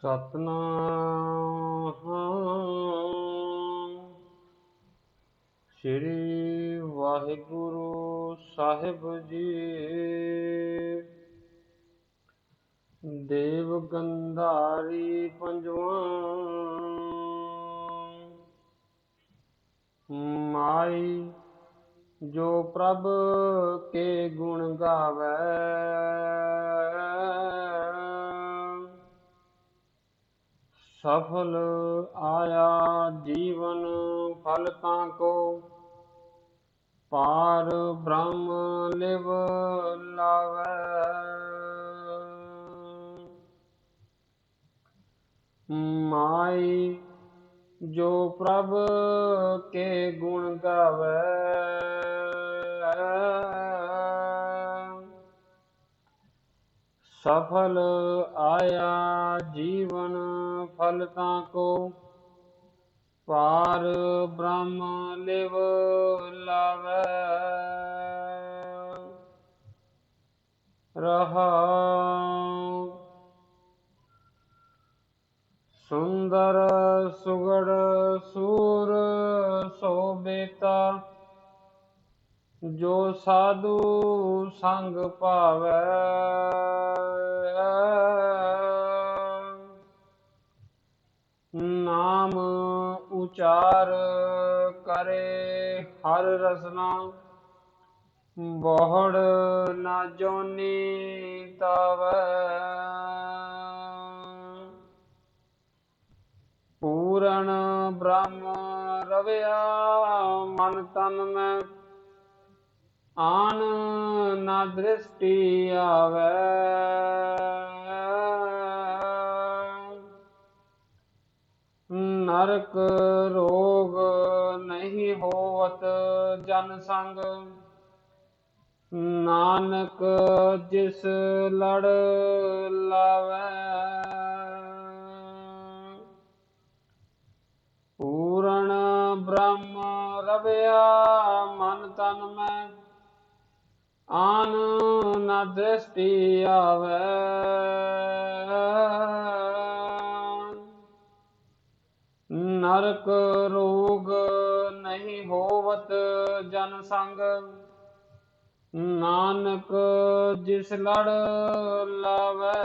ਸਤਨਾਮ। ਸ੍ਰੀ ਵਾਹਿਗੁਰੂ ਸਾਹਿਬ ਜੀ। ਦੇਵ ਗੰਧਾਰੀ ਪੰਜਵਾਂ। ਮਾਈ ਜੋ ਪ੍ਰਭ ਕੇ ਗੁਣ ਗਾਵੇ ਸਫਲ ਆਇਆ ਜੀਵਨ ਫਲ ਤਾਂ ਕੋ। ਪਾਰ ਬ੍ਰਹਮ ਲਿਵ ਲਾਵੇ। ਮਾਈ ਜੋ ਪ੍ਰਭ ਕੇ ਗੁਣ ਗਾਵੇ। ਸਫਲ ਆਇਆ ਜੀਵਨ ਫਲ ਤਾਂ ਕੋ। ਪਾਰ ਬ੍ਰਹਮ ਲਿਵ ਲਾਵੇ। ਰਹਾ ਸੁੰਦਰ ਸੁਗੜ ਜੋ ਸਾਧੂ ਸੰਗ ਭਾਵੈ। ਨਾਮ ਉਚਾਰ ਕਰੇ ਹਰ ਰਸਨਾ। ਬਹੁੜ ਨਾ ਜੋਨੀ ਤਵੈ। ਪੂਰਨ ਬ੍ਰਹਮ ਰਵਿਆ ਮਨ ਤਨ ਮੈਂ ਆਨ ਨਾ ਦ੍ਰਿਸ਼ਟੀ ਆਵੇ। ਨਰਕ ਰੋਗ ਨਹੀਂ ਹੋਵਤ ਜਨ ਸੰਗ। ਨਾਨਕ ਜਿਸ ਲੜ ਲਾਵੇ। ਪੂਰਨ ਬ੍ਰਹਮ ਰਵਿਆ ਮਨ ਤਨ ਮੈਂ ਆਨ ਨ ਦ੍ਰਿਸ਼ਟੀ ਆਵੇ। ਨਰਕ ਰੋਗ ਨਹੀਂ ਹੋਵਤ ਜਨ ਸੰਗ। ਨਾਨਕ ਜਿਸ ਲੜ ਲਾਵੇ।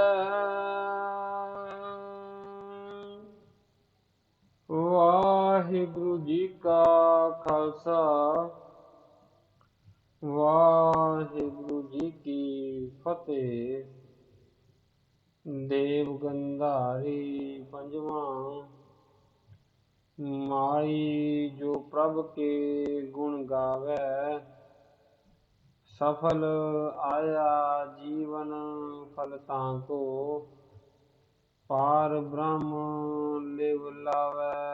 ਵਾਹਿਗੁਰੂ ਜੀ ਕਾ ਖਾਲਸਾ। ਕੀ ਦੇਵ ਗੰਧਾਰੀ ਪੰਜਵਾਂ ਮਾਈ ਜੋ ਪ੍ਰਭ ਕੇ ਗੁਣ ਗਾਵੇ, ਸਫਲ ਆਇਆ ਜੀਵਨ ਫਲ ਤਾਂ ਕੋ, ਪਾਰ ਬ੍ਰਹਮ ਲਿਵ ਲਾਵੇ।